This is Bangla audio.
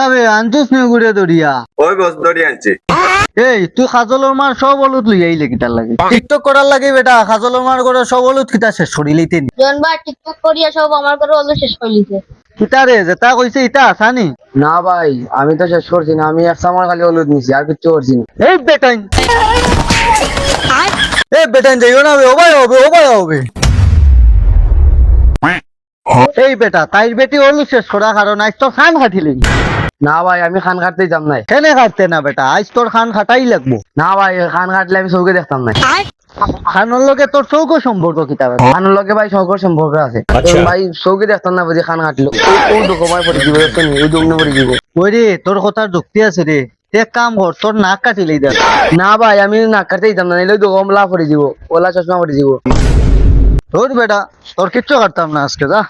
কিতাবে আনছিস নি ঘুরে দরিয়া ওই বস ধরে আনছি। এই তুই খাজলের মার সব হলুদ লই আইলে কিতার লাগে। টিকটক করার লাগে বেটা খাজলের মার করে সব হলুদ কিতা শেষ করিলেইতে নি জন ভাই টিকটক করিয়া সব আমার করে হলো শেষ করে লিছে। কিতারে যেটা কইছে ইটা আসানি না ভাই আমি তো শেষ করছি না আমি এক সামার খালি হলুদ নিছি আর কিচ্ছু করছি না। এই বেটাইন। এই বেটাইন যাইও না ওবাই হবে ওবাই হবে। এই বেটা তাইর বেটি হলুদ শেষ করা কারণ আজ তো খান খাটিলি। না ভাই আমি খান কাটতেই যাম নাই। কেনে কাটতে না বেটা? আজ তোর খান খাটাই লাগবো। না ভাই খান কাটলে আমি চৌকে দেখতাম নাই। খানোর লগে তোর চৌকো সম্পর্ক কিতাবে খানের লগে ভাই সকর সম্পর্ক আছে। ভাই চৌকে দেখতাম না বুঝি খান কাটলো ও দুঃখময় পড়ে দিব নি ওই দুগ্নে পড়ে দিব ওই রে তোর কথার যুক্তি আছে রে। এক কাম কর তোর নাক কাটিলেই দেখ না ভাই আমি নাক কাটতেই যাম না নিলে দুগম লা পড়ে দিব ওলা চশমা পড়ে দিব তোর বেটা তোর কিচ্ছু কাটতাম না আজকে যা।